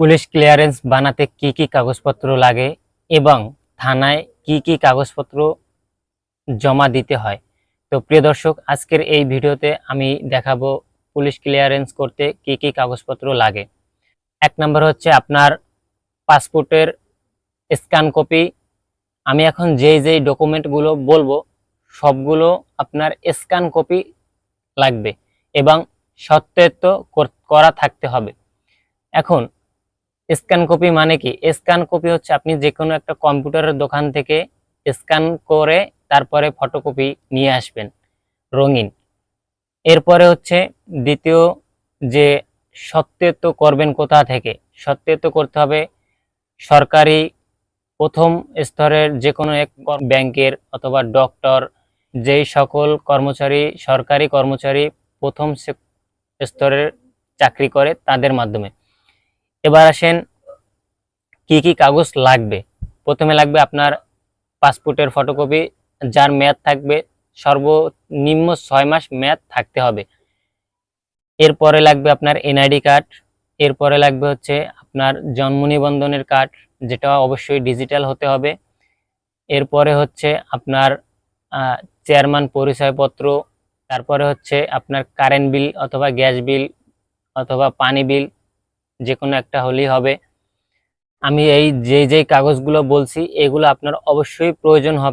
Police clearance বানাতে কি কি কাগজপত্র লাগে এবং থানায় কি কি কাগজপত্র জমা দিতে হয়? তো প্রিয় দর্শক, আজকের এই ভিডিওতে আমি দেখাবো পুলিশ ক্লিয়ারেন্স করতে কি কি কাগজপত্র লাগে। এক নম্বর হচ্ছে আপনার পাসপোর্টের স্ক্যান কপি। আমি এখন যেই যেই ডকুমেন্টগুলো বলব, সবগুলো আপনার স্ক্যান কপি লাগবে এবং সত্যায়িত করা থাকতে হবে। এখন স্ক্যান কপি মানে কি? স্ক্যান কপি হচ্ছে আপনি যে কোনো একটা কম্পিউটারের দোকান থেকে স্ক্যান করে তারপরে ফটোকপি নিয়ে আসবেন রঙিন। এরপরে হচ্ছে দ্বিতীয় যে সত্যায়িত করবেন কোথা থেকে? সত্যায়িত করতে হবে সরকারি প্রথম স্তরের যে কোনো এক ব্যাংকের অথবা ডক্টর যেই সকল কর্মচারী সরকারি কর্মচারী প্রথম স্তরের চাকরি করে তাদের মাধ্যমে। এবার আসেন কি কি কাগজ লাগবে? প্রথমে লাগবে আপনার পাসপোর্টের ফটোকপি, যার মেয়াদ থাকবে সর্বনিম্ন ছয় মাস মেয়াদ থাকতে হবে। এরপরে লাগবে আপনার এনআইডি কার্ড, এরপরে লাগবে হচ্ছে আপনার জন্ম নিবন্ধনের কার্ড, যেটা অবশ্যই ডিজিটাল হতে হবে। এরপরে হচ্ছে আপনার চেয়ারম্যান পরিচয়পত্র, তারপরে হচ্ছে আপনার কারেন্ট বিল অথবা গ্যাস বিল অথবা পানি বিল যে কোনো একটা হলেই হবে। আমি এই যে, যেই কাগজগুলো বলছি, এগুলো আপনার অবশ্যই প্রয়োজন হবে।